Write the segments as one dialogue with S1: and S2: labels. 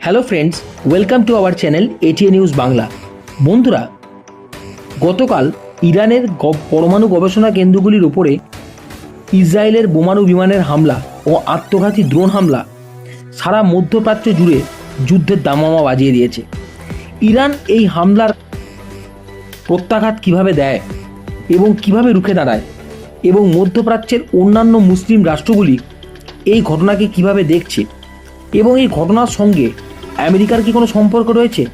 S1: Hello friends welcome to our channel ATA news Bangla বন্ধুরা, গতকাল ইরানের পরমাণু গবেষণা কেন্দ্রগুলির উপরে ইসরায়েলের বোমাণু বিমানের হামলা ও আত্মঘাতী ড্রোন হামলা সারা মধ্যপ্রাচ্য জুড়ে যুদ্ধের দামামা বাজিয়ে দিয়েছে। ইরান এই হামলার প্রত্যাঘাত কীভাবে দেয় এবং কীভাবে রুখে দাঁড়ায় এবং মধ্যপ্রাচ্যের অন্যান্য মুসলিম রাষ্ট্রগুলি এই ঘটনাকে কীভাবে দেখছে এবং এই ঘটনার সঙ্গে আমেরিকার কি কোনো সম্পর্ক রয়েছে?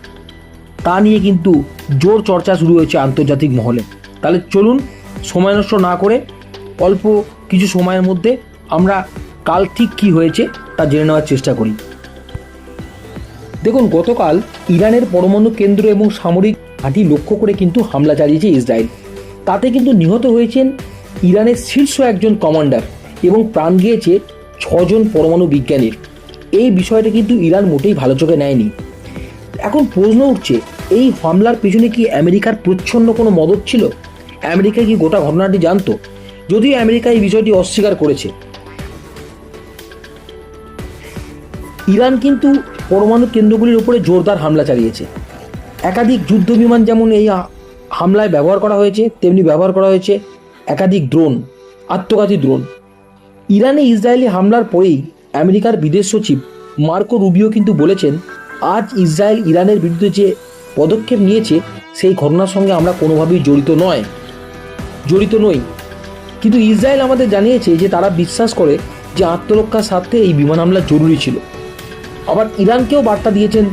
S1: তা নিয়ে কিন্তু জোর চর্চা শুরু হয়েছে আন্তর্জাতিক মহলে। তাহলে চলুন সময় নষ্ট না করে অল্প কিছু সময়ের মধ্যে আমরা কাল ঠিক কী হয়েছে তা জেনে নেওয়ার চেষ্টা করি। দেখুন, গতকাল ইরানের পরমাণু কেন্দ্র এবং সামরিক ঘাঁটি লক্ষ্য করে কিন্তু হামলা চালিয়েছে ইসরায়েল। তাতে কিন্তু নিহত হয়েছেন ইরানের শীর্ষ একজন কমান্ডার এবং প্রাণ গিয়েছে ছজন পরমাণু বিজ্ঞানীর। এই বিষয়টা কিন্তু ইরান মোটেই ভালো চোখে নেয়নি। এখন প্রশ্ন উঠছে, এই হামলার পেছনে কি আমেরিকার প্রচ্ছন্ন কোনো মদত ছিল? আমেরিকা কি গোটা ঘটনাটি জানতো? যদিও আমেরিকা এই বিষয়টি অস্বীকার করেছে। ইরান কিন্তু পরমাণু কেন্দ্রগুলির উপরে জোরদার হামলা চালিয়েছে। একাধিক যুদ্ধ বিমান যেমন এই হামলায় ব্যবহার করা হয়েছে, তেমনি ব্যবহার করা হয়েছে একাধিক ড্রোন আত্মঘাতী ড্রোন ইরানে ইসরায়েলি হামলার পরেই আমেরিকার বিদেশ সচিব মার্কো রুবিও কিন্তু বলেছেন, আজ ইসরায়েল ইরানের বিরুদ্ধে যে পদক্ষেপ নিয়েছে, সেই ঘটনার সঙ্গে আমরা কোনোভাবেই জড়িত নয়। জড়িত নই। কিন্তু ইসরায়েল আমাদের জানিয়েছে যে তারা বিশ্বাস করে যে আত্মরক্ষার স্বার্থে এই বিমান হামলা জরুরি ছিল। আবার ইরানকেও বার্তা দিয়েছেন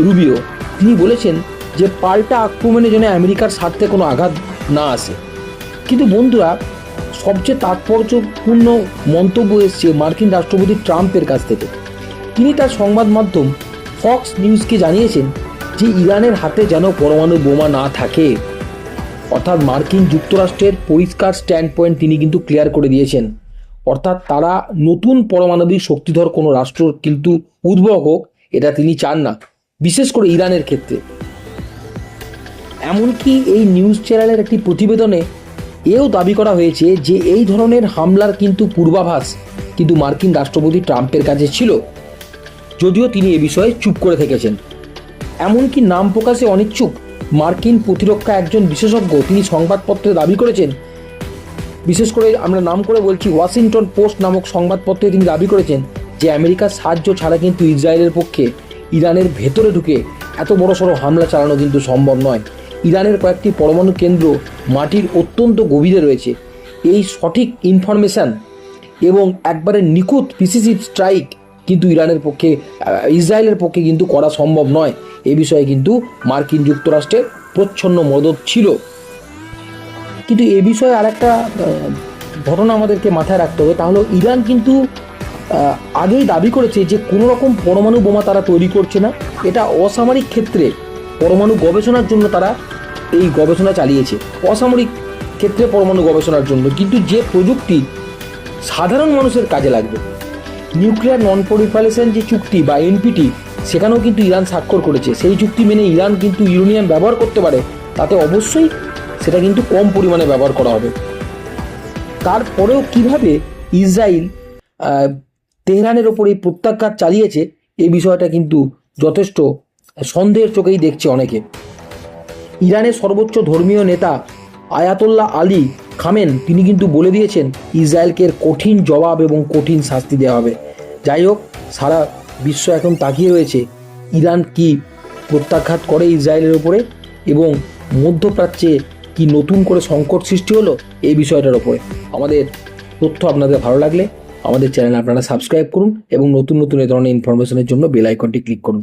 S1: রুবিও। তিনি বলেছেন যে পাল্টা আক্রমণের জন্য আমেরিকার স্বার্থে কোনো আঘাত না আসে। কিন্তু বন্ধুরা সবচেয়ে তাৎপর্যপূর্ণ মন্তব্য এসছে মার্কিন রাষ্ট্রপতি ট্রাম্পের কাছ থেকে। তিনি তার সংবাদ মাধ্যম ফক্স নিউজকে জানিয়েছেন যে ইরানের হাতে যেন পরমাণু বোমা না থাকে। অর্থাৎ মার্কিন যুক্তরাষ্ট্রের পরিষ্কার স্ট্যান্ড পয়েন্ট তিনি কিন্তু ক্লিয়ার করে দিয়েছেন। অর্থাৎ তারা নতুন পরমাণবিক শক্তিধর কোনো রাষ্ট্র কিন্তু উদ্ভব হোক, এটা তিনি চান না, বিশেষ করে ইরানের ক্ষেত্রে। এমনকি এই নিউজ চ্যানেলের একটি প্রতিবেদনে এও দাবি করা হয়েছে যে এই ধরনের হামলার কিন্তু পূর্বাভাস কিন্তু মার্কিন রাষ্ট্রপতি ট্রাম্পের কাছে ছিল। যদিও তিনি এ বিষয়ে চুপ করে থেকেছেন। এমনকি নাম প্রকাশে অনিচ্ছুক, মার্কিন প্রতিরক্ষা একজন বিশেষজ্ঞ তিনি সংবাদপত্রে দাবি করেছেন। বিশেষ করে আমরা নাম করে বলছি ওয়াশিংটন পোস্ট নামক সংবাদপত্রে তিনি দাবি করেছেন যে আমেরিকার সাহায্য ছাড়া কিন্তু ইসরায়েলের পক্ষে ইরানের ভেতরে ঢুকে এত বড় সড়ো হামলা চালানো কিন্তু সম্ভব নয়। ইরানের কয়েকটি পরমাণু কেন্দ্র মাটির অত্যন্ত গভীরে রয়েছে। এই সঠিক ইনফরমেশন এবং একবারে নিখুঁত প্রিসিসিভ স্ট্রাইক কিন্তু ইরানের পক্ষে ইসরায়েলের পক্ষে কিন্তু করা সম্ভব নয়। এ বিষয়ে কিন্তু মার্কিন যুক্তরাষ্ট্রের প্রচ্ছন্ন মদত ছিল। কিন্তু এ বিষয়ে আরেকটা আহ, ঘটনা আমাদেরকে মাথায় রাখতে হবে। তাহলে ইরান কিন্তু আগেই দাবি করেছে যে কোনো রকম পরমাণু বোমা তারা তৈরি করছে না। এটা অসামরিক ক্ষেত্রে পরমাণু গবেষণার জন্য তারা এই গবেষণা চালিয়েছে। অসামরিক ক্ষেত্রে পরমাণু গবেষণার জন্য। কিন্তু যে প্রযুক্তি সাধারণ মানুষের কাজে লাগবে, নিউক্লিয়ার নন প্রলিফারেশন যে চুক্তি বা এনপিটি, সেখানেও কিন্তু ইরান স্বাক্ষর করেছে। সেই চুক্তি মেনে ইরান কিন্তু ইউরেনিয়াম ব্যবহার করতে পারে। তাতে অবশ্যই সেটা কিন্তু কম পরিমাণে ব্যবহার করা হবে। তারপরেও কীভাবে ইসরায়েল তেহরানের ওপর এই প্রত্যাঘাত চালিয়েছে এই বিষয়টা কিন্তু যথেষ্ট সন্দেহের চোখেই দেখছে অনেকে। ইরানের সর্বোচ্চ ধর্মীয় নেতা আয়াতোল্লাহ আলী খামেন, তিনি কিন্তু বলে দিয়েছেন, ইসরায়েলকে কঠিন জবাব এবং কঠিন শাস্তি দেওয়া হবে। যাই হোক, সারা বিশ্ব এখন তাকিয়ে রয়েছে, ইরান কি প্রত্যাঘাত করে ইসরায়েলের উপরে এবং মধ্যপ্রাচ্যে কি নতুন করে সংকট সৃষ্টি হলো এই বিষয়টার ওপরে আমাদের তথ্য আপনাদের ভালো লাগলে আমাদের চ্যানেল আপনারা সাবস্ক্রাইব করুন এবং নতুন নতুন এ ধরনের ইনফরমেশনের জন্য বেল আইকনটি ক্লিক করুন।